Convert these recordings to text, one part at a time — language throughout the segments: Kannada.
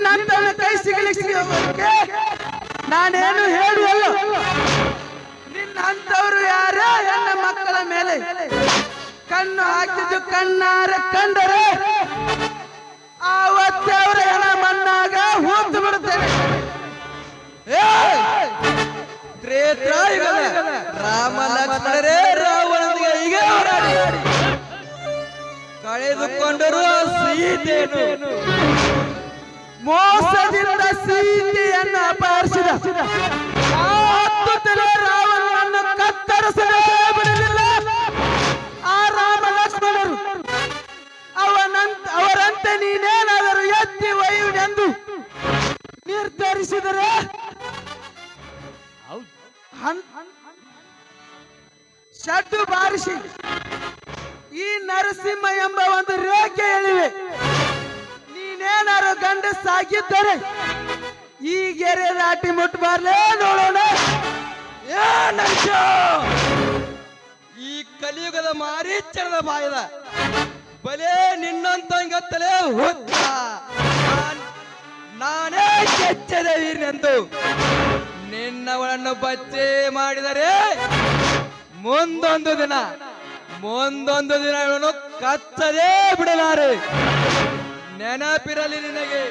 ನಿನ್ನಂತವನ ಕೈ ಸಿಗಲಿಕ್ಕೆ ನಾನೇನು ಹೇಳುವಲ್ಲ? ನಿನ್ನಂತವರು ಯಾರ ಹೆಣ್ಣ ಮಕ್ಕಳ ಮೇಲೆ ಕಣ್ಣು ಹಾಕಿದ್ದು ಕಣ್ಣಾರ ಕಂಡರೆ ಆವತ್ತೇ ಅವರ ಹೆಣ ಮಣ್ಣಾಗ ಹೂತು ಬಿಡುತ್ತೇನೆ. ರಾಮ ಲಕ್ಷ್ಮಣರೇ ರಾವಣನಿಗೆ ಈಗ ಕಳೆದುಕೊಂಡರು ಸೀತೆಯನ್ನು ಸೀತೆಯನ್ನು ಆ ಹತ್ತು ತಲೆ ರಾವಣನನ್ನು ಕತ್ತರಿಸಲೇ ಬಿಡಲಿಲ್ಲ ಆ ರಾಮ ಲಕ್ಷ್ಮಣರು, ಅವನಂತ, ಅವರಂತೆ ನೀನೇನಾದರೂ ಎತ್ತಿ ಒಯ್ಯುವುದೆಂದು ನಿರ್ಧರಿಸಿದರೆ ಶಡ್ಡು ಬಾರಿಸಿ ಈ ನರಸಿಂಹ ಎಂಬ ಒಂದು ರೇಖೆ ಎಳಿವೆ ನೀನೇನಾರು ಗಂಡಸಾಗಿದ್ದರೆ ಈ ಗೆರೆ ದಾಟಿ ಮುಟ್ಬಾರ್ಲೇ ನೋಡೋಣ? ಈ ಕಲಿಯುಗದ ಮಾರೀಚರದ ಬಾಯದ ಬಲೇ ನಿನ್ನಂತಂಗತ್ತಲೇ ಹುಚ್ಚ. ನಾನ್- ನಾನೇ ಕೆಚ್ಚದೆ ವೀರ್ನೆಂದು ನಿನ್ನವಳನ್ನು ಬಚ್ಚೆ ಮಾಡಿದರೆ ಮುಂದೊಂದು ದಿನ ಮುಂದೊಂದು ದಿನ ಇವನು ಕಚ್ಚದೇ ಬಿಡಲಾರೆ. ನೆನಪಿರಲಿ ನಿನಗೆ.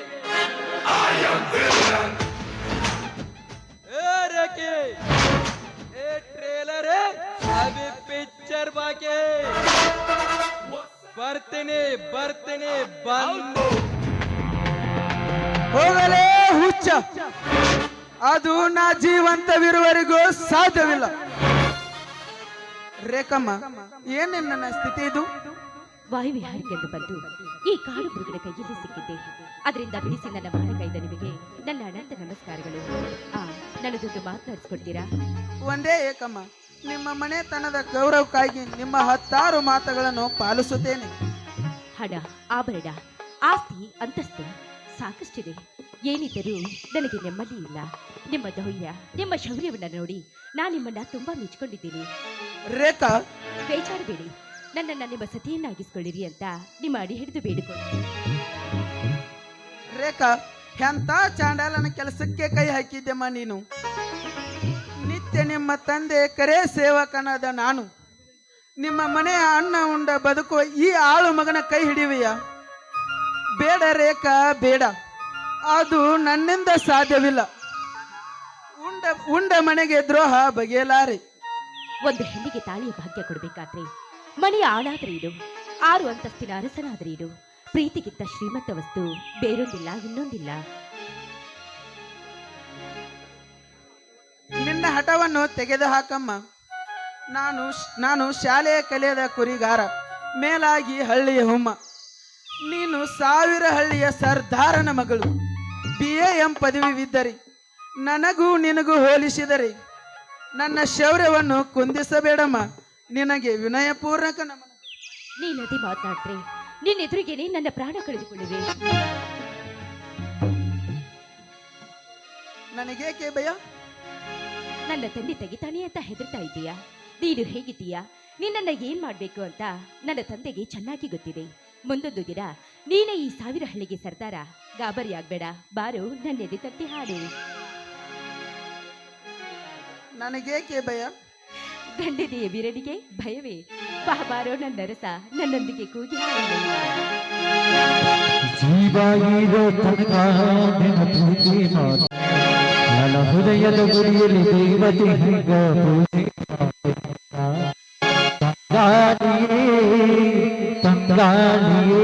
ಏ ಟ್ರೇಲರ್ ಅಭಿ ಪಿಕ್ಚರ್ ಬಾಕಿ. ಬರ್ತೀನಿ ಬರ್ತೀನಿ, ಬಂದು. ಹೋಗಲೆ ಹುಚ್ಚ. ಅದು ನಾ ಜೀವಂತವಿರುವವರೆಗೂ ಸಾಧ್ಯವಿಲ್ಲ. ರೇಖಮ್ಮ ಏನೇನು ನನ್ನ ಸ್ಥಿತಿ ಇದು? ವಾಯುವಿಹಾರಕ್ಕೆಂದು ಬಂದು ಈ ಕಾಡು ಮೃಗದ ಕೈಯಲ್ಲಿ ಸಿಕ್ಕಿದ್ದೆ. ಅದರಿಂದ ಬಿಡಿಸಿ ನನ್ನ ಬಾಳಕೈದ ನಿಮಗೆ ನನ್ನ ಅನಂತ ನಮಸ್ಕಾರಗಳು. ಆ ನನ್ನದೊಂದು ಮಾತನಾಡಿಸ್ಕೊಡ್ತೀರಾ? ಒಂದೇ ಏಕಮ್ಮ ನಿಮ್ಮ ಮನೆತನದ ಗೌರವಕ್ಕಾಗಿ ನಿಮ್ಮ ಹತ್ತಾರು ಮಾತುಗಳನ್ನು ಪಾಲಿಸುತ್ತೇನೆ. ಹಣ ಆಭರಣ ಆಸ್ತಿ ಅಂತಸ್ತು ಸಾಕಷ್ಟಿದೆ. ಏನಿದ್ದರೂ ನನಗೆ ನೆಮ್ಮದಿ ಇಲ್ಲ. ನಿಮ್ಮ ಧೈರ್ಯ ನಿಮ್ಮ ಶೌರ್ಯವನ್ನು ನೋಡಿ ನಾನು ನಿಮ್ಮನ್ನ ತುಂಬಾ ಮೆಚ್ಕೊಂಡಿದ್ದೀನಿ. ರೇಖಾ! ಬೇಜಾರಬೇಡಿ ನನ್ನನ್ನ ನಿಮ್ಮ ಸತಿಯನ್ನಾಗಿಸ್ಕೊಳ್ಳಿರಿ ಅಂತ ನಿಮ್ಮ ಅಡಿ ಹಿಡಿದು ಬೇಡಿಕೊಳ್ಳಿ. ರೇಖಾ ಎಂತ ಚಾಂಡಾಲನ ಕೆಲಸಕ್ಕೆ ಕೈ ಹಾಕಿದ್ದೆಮ್ಮ ನೀನು? ನಿತ್ಯ ನಿಮ್ಮ ತಂದೆ ಕರೆ ಸೇವಕನಾದ ನಾನು. ನಿಮ್ಮ ಮನೆಯ ಅಣ್ಣ ಉಂಡ ಬದುಕುವ ಈ ಆಳು ಮಗನ ಕೈ ಹಿಡಿವೆಯ ಬೇಡ ರೇಖಾ ಬೇಡ. ಅದು ನನ್ನಿಂದ ಸಾಧ್ಯವಿಲ್ಲ. ಉಂಡ ಉಂಡ ಮನೆಗೆ ದ್ರೋಹ ಬಗೆಯಲಾರೆ. ಒಂದು ಹೆಣ್ಣಿಗೆ ತಾಳಿಯ ಭಾಗ್ಯ ಕೊಡಬೇಕಾದ್ರೆ ಮನೆಯ ಆಳಾದ್ರೆ ಇಡು ಆರು ಅಂತಸ್ತಿನ ಅರಸನಾದ್ರೆ ಇಡು ಪ್ರೀತಿಗಿಂತ ಶ್ರೀಮಂತ ವಸ್ತು ಬೇರೊಂದಿಲ್ಲ, ಇನ್ನೊಂದಿಲ್ಲ. ನಿನ್ನ ಹಠವನ್ನು ತೆಗೆದು ಹಾಕಮ್ಮ ನಾನು ನಾನು ಶಾಲೆಯ ಕಲಿಯದ ಕುರಿಗಾರ, ಮೇಲಾಗಿ ಹಳ್ಳಿಯ ಹುಮ್ಮ. ನೀನು ಸಾವಿರ ಹಳ್ಳಿಯ ಸರ್ದಾರನ ಮಗಳು. ಬಿ ಎ ಎಂ ಪದವಿವಿದ್ದರೆ. ನನಗೂ ನಿನಗೂ ಹೋಲಿಸಿದರೆ, ನನ್ನ ಶೌರ್ಯವನ್ನು ಕುಂದಿಸಬೇಡಮ್ಮ. ನಿನಗೆ ವಿನಯಪೂರ್ವಕ ನಮನ ನೀನದೇ ಮಾತನಾಡ್ರೆ ನಿನ್ನ ಎದುರಿಗೇನೆ ನನ್ನ ಪ್ರಾಣ ಕಳೆದುಕೊಂಡಿದೆ ನನಗೇಕೆ ಭಯ? ನನ್ನ ತಂದೆ ತೆಗಿತಾನೆ ಅಂತ ಹೆದರ್ತಾ ಇದ್ದೀಯಾ? ನೀನು ಹೇಗಿದ್ದೀಯಾ? ನಿನ್ನನ್ನ ಏನ್ ಮಾಡ್ಬೇಕು ಅಂತ ನನ್ನ ತಂದೆಗೆ ಚೆನ್ನಾಗಿ ಗೊತ್ತಿದೆ. ಮುಂದೊಂದು ದಿನ ನೀನೇ ಈ ಸಾವಿರ ಹಳ್ಳಿಗೆ ಸರ್ದಾರ. ಗಾಬರಿ ಆಗ್ಬೇಡ ಬಾರು ನನ್ನ ಎದೆ ತಟ್ಟಿ ಹಾಡು. ನನಗೇಕೆ ಭಯ? ಗಂಡದೆಯ ಬಿರಡಿಗೆ ಭಯವೇ ಬಾ ಬಾರೋ ನನ್ನ ರಸ ನನ್ನೊಂದಿಗೆ ಕೂಗಿ ಹಾಡು ಜೀವಾಯಿರೋ ತನಕ ನಿನ್ನ ಪ್ರೀತಿ ಮಾತು ನನ್ನ ಹೃದಯದ ಗುರಿಯಲ್ಲಿ ದೇವತೆ ಹಿಂಗ ಪೂಜೆ ತಂಗಾಳಿಯೇ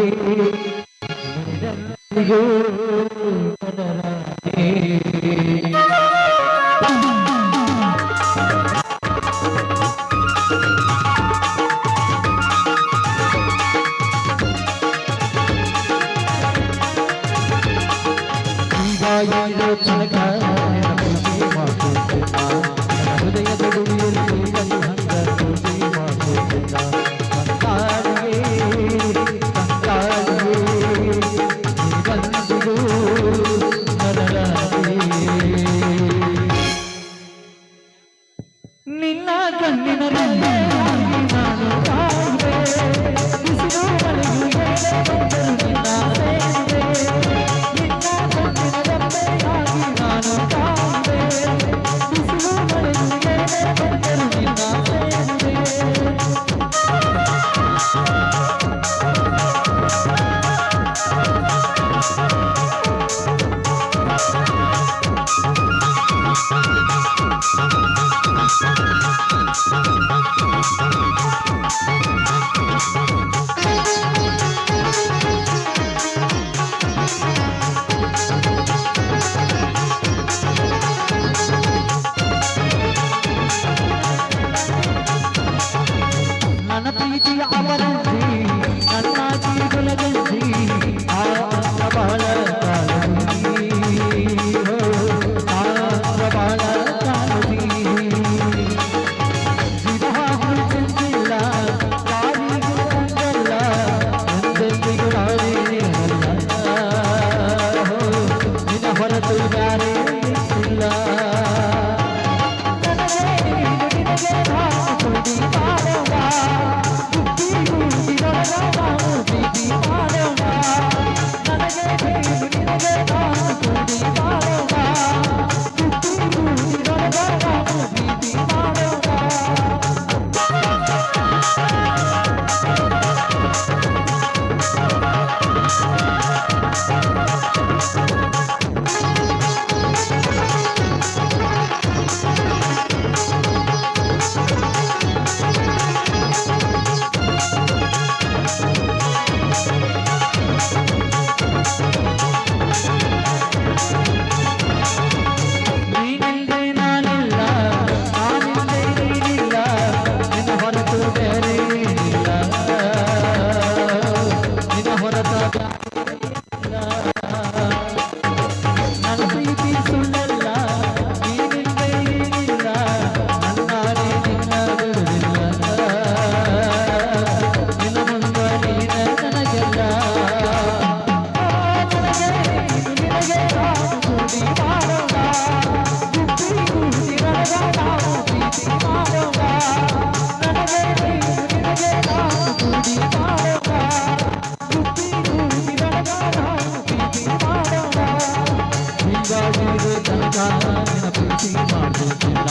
ಹೀಗಾಗಿ ತನಕ ನಿನ್ನ ಪ್ರೀತಿ ಮಾಡುತ್ತಿಲ್ಲ